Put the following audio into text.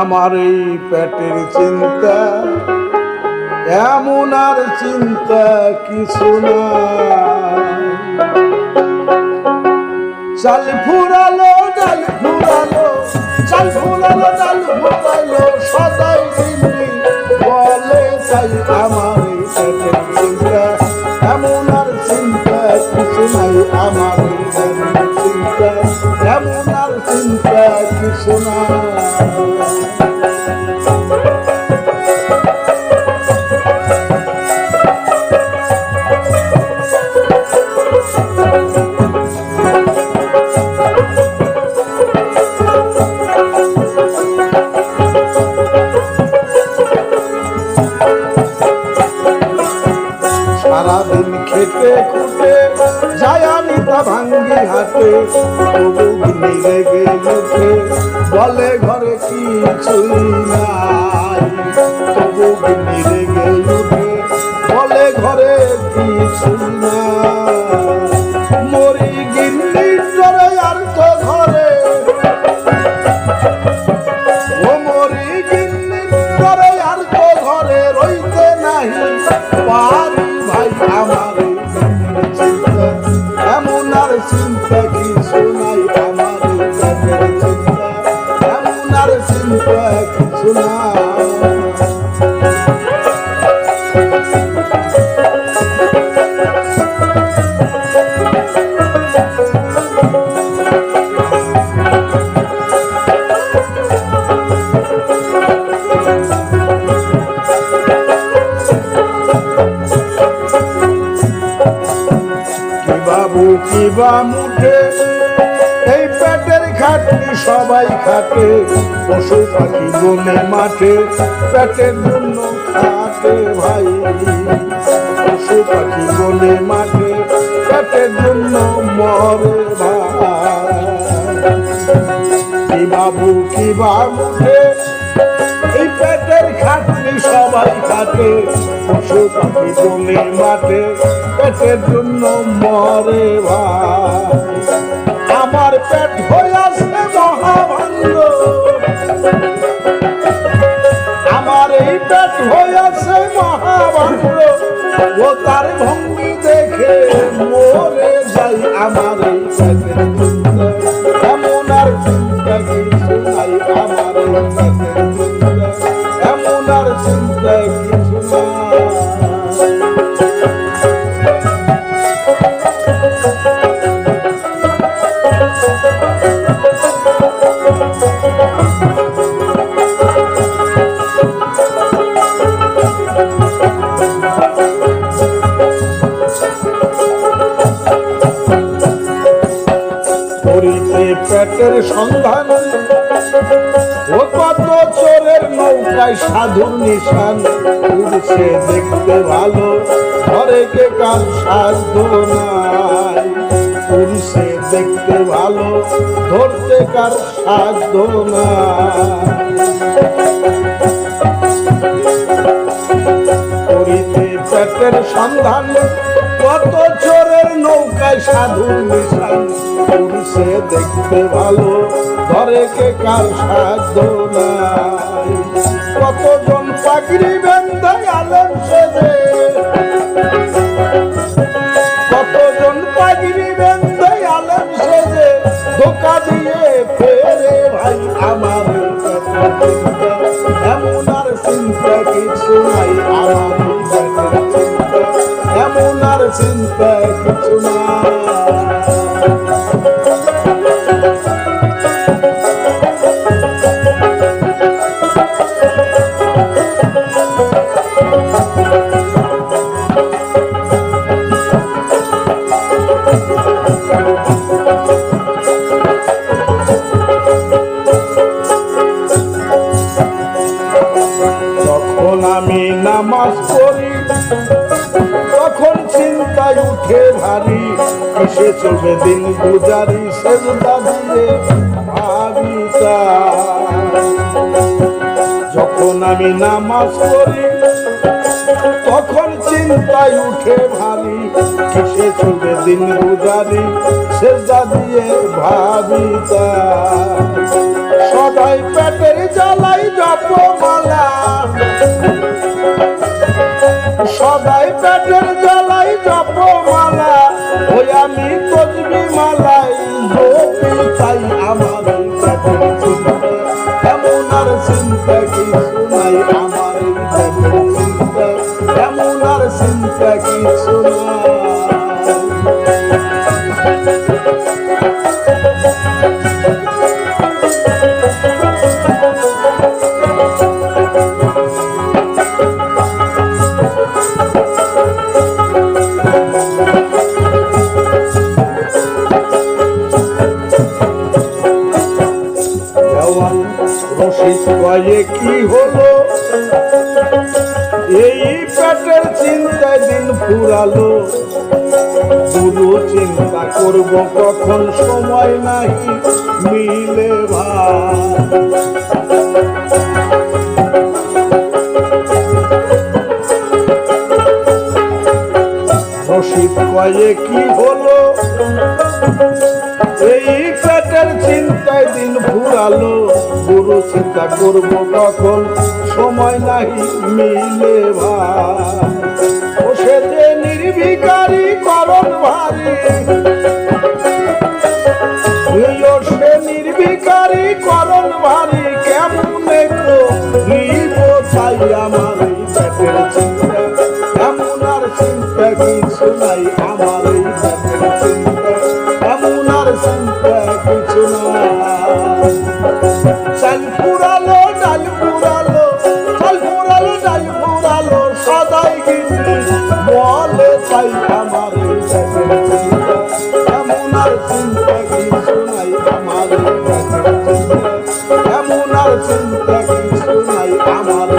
আমার এই পেটের চিন্তা, এমন আর চিন্তা কিছু না চাল ফুরালো, ডাল ফুরালো, চাল ফুরালো, ডাল ফুরালো, সদাই দিল্লি বলে চাই আমার পেটের চিন্তা, এমন আর চিন্তা কিছু নাই আমার চিন্তা, এমন আর চিন্তা কিছু না খুঁটে যায় আমি তা ভাঙ্গি হাতে, তবু গিনি রেগে বলে, ঘরে কিছুই নাই, তবু গিনি বা মুঠে এই পেটের খাটনি সবাই খাটে পশু পাখি বনে মাঠে। পেটের জন্য খাটে ভাই। পশু পাখি বনে মাঠে, পেটের জন্য মরে ভাই। বাবু, কি এই পেটের খাটনি সবাই খাটে পশু পাখি জমি মাঠে। পেটের জন্য মরে আমার পেট হয়ে আসে মহাভাঙ্গ আমার এই পেট হয়ে আসে মহাভাঙ্গ ও তার ভঙ্গি দেখে মরে যাই আমার এই পেটের চিন্তা এমন আর পেটের সন্ধান। ও কত চোরের নৌকায় সাধুর নিশান। উড়ছে দেখতে ভালো ঘরে কে কার সাধ্য নাই। উড়ছে দেখতে ভালো, ধরতে কার সাধ্য নাই। পেটের সন্ধান, কত চোরের নৌকায় সাধুর নিশান পুরুষে দেখতে ভালো, ধরে কে কার সাধ্য নাই। কতজন পাগড়ি বেঁধে আলেন সেজে। কতজন পাগড়ি বেঁধে আলেন সেজে। ধোকা দিয়ে ফেরে ভাই, আমার এমন আর চিন্তা কিছু নাই, আমার এমন আর চিন্তা কিছু যখন আমি নামাজ পড়ি এসে চলবে দিন গুজারি সেজদা দিয়ে ভাবি। যখন আমি নামাজ পড়ি, তখন চিন্তায় উঠে ভারী কিসে চলবে দিন গুজারি সেজদা দিয়ে ভাবি। সদাই পেটের জ্বালাই জপমালা সদাই পেটের জ্বালাই জপমালা কয়ে কি হলো? এই পেটের চিন্তায় দিন ফুরালো। গুরু চিন্তা করব কখন সময় নাহি, মিলে রশিদ কয়ে কি হলো? এই পেটের চিন্তায় দিন ফুরালো গুরু চিন্তা করব কখন সময় নাহি, মিলে ভাই ও সে যে নির্বিকারী আমার এই পেটের চিন্তা। এমন আর চিন্তা কিছু নাই আমার এই পেটের চিন্তা। এমন আর চিন্তা কিছু নাই। চাল পুরালো, ডাল পুরালো, চাল পুরালো, ডাল পুরালো, সদাই কিন্তু বলে চাই আমার এই পেটের চিন্তা। এমন আর চিন্তা কিছু নাই আমার এই পেটের চিন্তা। এমন আর চিন্তা কিছু নাই আমার